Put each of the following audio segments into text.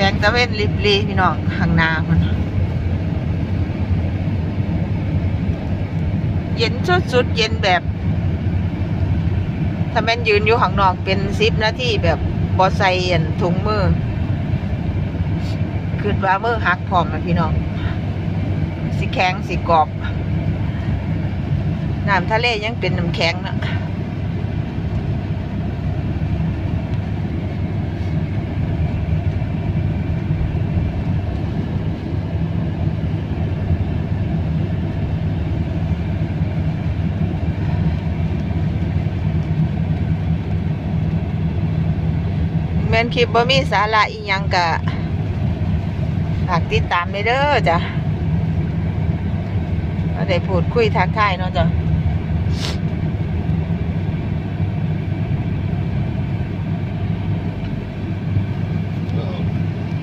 แสงตะเวนริบรีพี่น้องข้างหน้ามันเย็นสุดๆเย็นแบบ ถ้าแม่นยืนอยู่ข้างนอกเป็นซิปนาที่แบบบอใส่อันถุงมือคือว่ามือหักพร้อมนะพี่น้องสิแข็งสิกรอบน้ำทะเลยังเป็นน้ำแข็งนะ ม่นคลิปบ่มีสาระอีหยังกะฝากติดตามเลยเด้อจ้ะก็ได้พูดคุยทักทายเนาะจ้ะ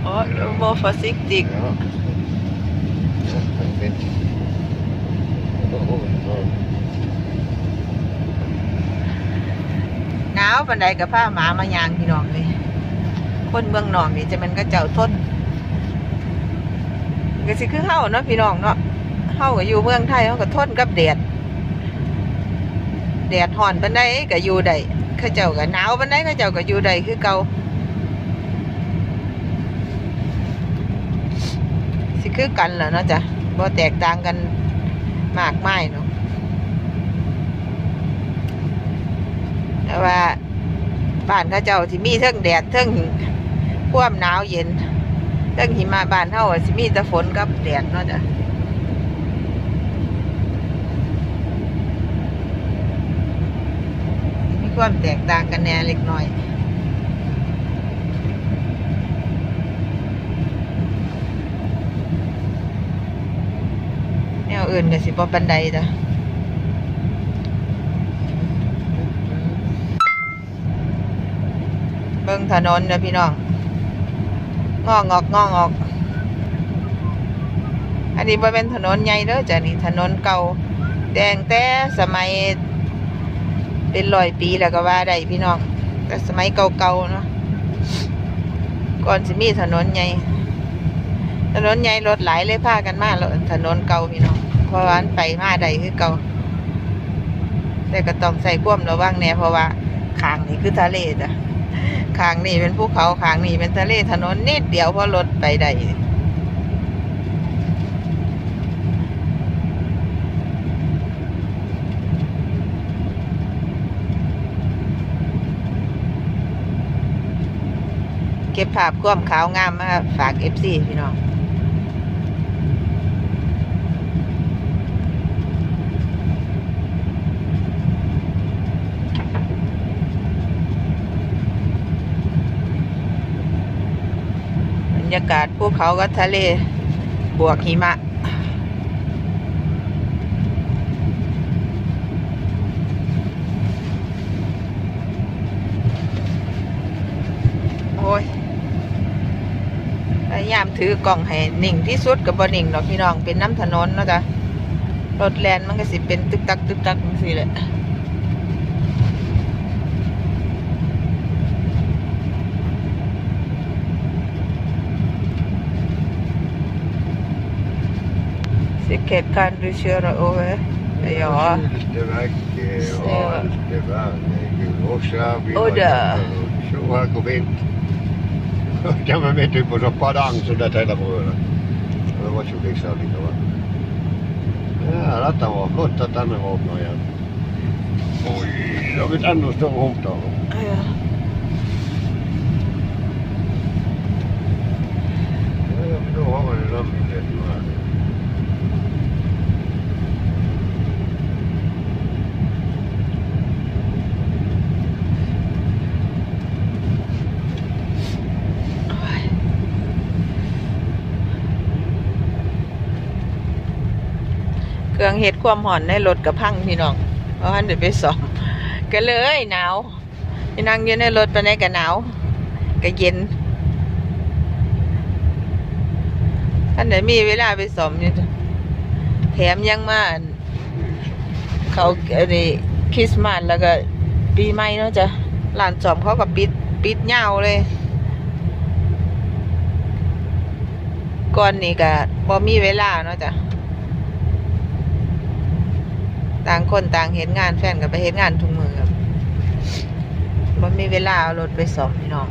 อ๋อโมฟอซิกติก Ja. Ja, perfekt. Ja. หนาวปันใดกับผ้าหมามายางพี่น้องเลย คนเมืองนอกนี่จะมันก็เจ้าทนก็สิคือเฮาเนาะพี่น้องเนาะเฮาก็อยู่เมืองไทยเฮาก็ทนกับแดดแดดห่อนปันใดก็อยู่ได้เขาเจ้าก็หนาวปันใดเขาเจ้าก็อยู่ได้คือเก่าสิคือกันแหละเนาะจ้ะบ่แตกต่างกันมากมายเนาะแต่ว่าบ้านเขาเจ้าที่มีเทิงแดดเทิง ความหนาวเย็นเทิงหิมะบานเฮาสิมีแต่ฝนกับแดดเนาะจ้ะมีความแตกต่างกันแน่เล็กน้อยแนวอื่นก็สิบปันใดจ้ะเบิ่งถนนเด้อพี่น้อง งอกงอกงอกงอก อันนี้บ่เป็นถนนใหญ่เด้อจ้ะนี่ถนนเก่าแดงแต่สมัยเป็นร้อยปีแล้วก็ว่าได้พี่น้อง แต่สมัยเก่าๆเนาะก่อนสิมีถนนใหญ่ถนนใหญ่รถหลายเลยพากันมาแล้วถนนเก่าพี่น้องเพราะว่ามันไปมาได้คือเก่าแต่ก็ต้องใส่ความระวังแน่เพราะว่าขางนี่คือทะเลจ้ะ ขางนี่เป็นภูเขาขางนี่เป็นทะเลถนนนิดเดียวพอรถไปได้เก็บภาพความขาวงามมาฝากเอฟซีพี่น้อง ยากาศภูเขากับทะเล บวกหิมะ โอ้ยพยายามถือกล่องให้นิ่งที่สุดกับบอนิ่งดอกพี่น้องเป็นน้ำถนนเนาะจ๊ะรถแลนมันก็สิเป็นตึกตักตึกตักจังซี่แหละ Säkert kan du köra över. Ja. Lite väg Så. och vi där. Så här går vi inte. Kan man mitt uppe på så padang så där hela brödet. Det var så liksom lite va. Ja, detta var flott att den var öppnad igen. Oj, det har blivit ännu större hot. Ja. Ja, då har ju den här. รื่องเฮ็ดความห่อนในรถกับพังพี่น้องเพราะว่าเดี๋ยวไปสอบก็เลยหนาวนั่งอยู่ในรถไปไหนก็หนาวก็เย็นท่านไหนมีเวลาไปสอมอยู่แถมยังมาเขาอันนี้คริสต์มาสแล้วก็ปีใหม่เนาะจ้ะร้านสอมเขาก็ปิดปิดยาเลยก่อนนี่ก็บ่มีเวลาเนาะจ้ะ ต่างคนต่างเห็นงานแฟนก็ไปเห็นงานทุกมือครับบ่มีเวลาเอารถไปสอบพี่น้อง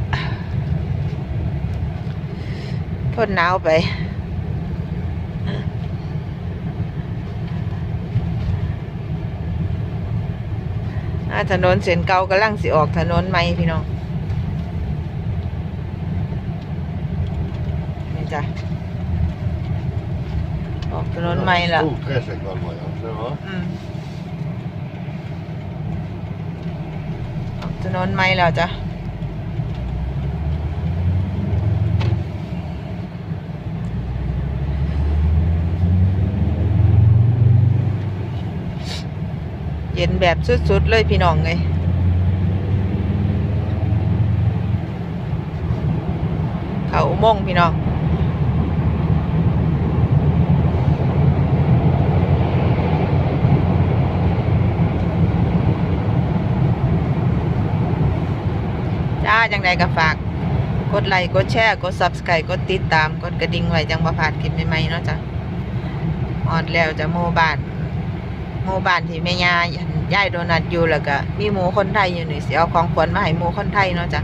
พ่นหนาวไปอ่าถนนเส้นเก่ากำลังสิออกถนนใหม่พี่น้อง นี่จ้ะ ออกถนนใหม่ละ Stor träsekval var jag. Så, va? อืมออกถนนใหม่แล้วจ้ะเย็นแบบสุดๆเลยพี่น้องเลยเขาอุโมงพี่น้อง จ้าจังใดก็ฝาก กดไลค์กดแชร์กด subscribe กดติดตามกดกระดิ่งไว้จังบ่พลาดคลิปใหม่ๆเนาะจ้ะออดแล้วจะโมบ้านโมบ้านที่แม่ยาย่ายโดนัทอยู่แล้วก็มีหมูคนไทยอยู่นี่สิเอาของขวัญมาให้หมูคนไทยเนาะจ้ะ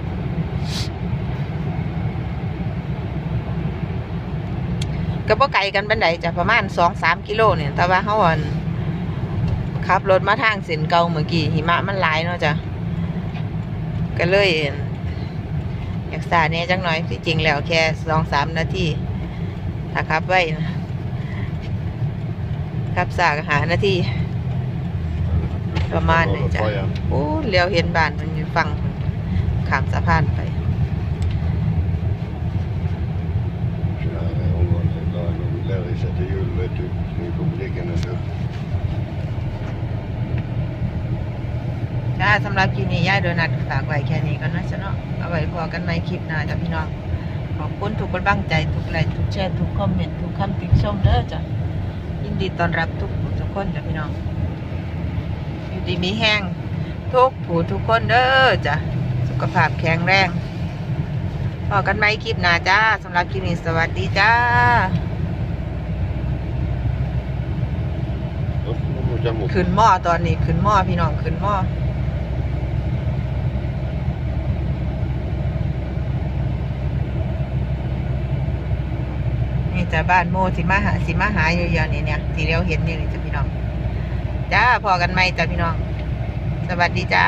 ก็บ่ไกลกันบันไดจะประมาณ2-3กิโลเนี่ย แต่ว่าเฮาอั่นขับรถมาทางส้นเก่าเมื่อกี้หิมะมันหลายเนาะจ้ะก็เลย อยากสาเนี่ยจังหน่อยที่จริงแล้วแค่สองสามนาทีถ้าขับไว้นะครับสากหานาทีประมาณนี้จ้ะ På, ja. โอ้เลี้ยวเห็นบ้านมันอยู่ฟังข้ามสะพานไป Kära området, la de lär sig till jul, vet du. Nu kommer liggande så. จ้าสำหรับคลิปนี้ย่ายโดนัทฝากไว้แค่นี้ก็นะจ๊ะเนาะเอาไว้พอกันใหม่คลิปหน้าจ้ะพี่น้องขอบคุณทุกกำลังใจทุกไลค์ทุกแชร์ทุกคอมเมนต์ทุกคำติชมเด้อจ้ะยินดีต้อนรับทุกผู้ทุกคนจ้ะพี่น้องอยู่ดีมีแห้งทุกผู้ทุกคนเด้อจ้ะสุขภาพแข็งแรงพอกันไหมคลิปหน้าจ้าสำหรับคลิปนี้สวัสดีจ้า Då får man ta emot. ขึ้นหม้อตอนนี้ขึ้นหม้อพี่น้องขึ้นหม้อนี่ จ้ะบ้านโมสิมาหาสิมาหาอยู่ยอะๆนี่เนี่ยที่เราเห็นอยู่นี่จ้ะพี่น้อง จ้าพอกันไหมจ้ะพี่น้อง สวัสดีจ้า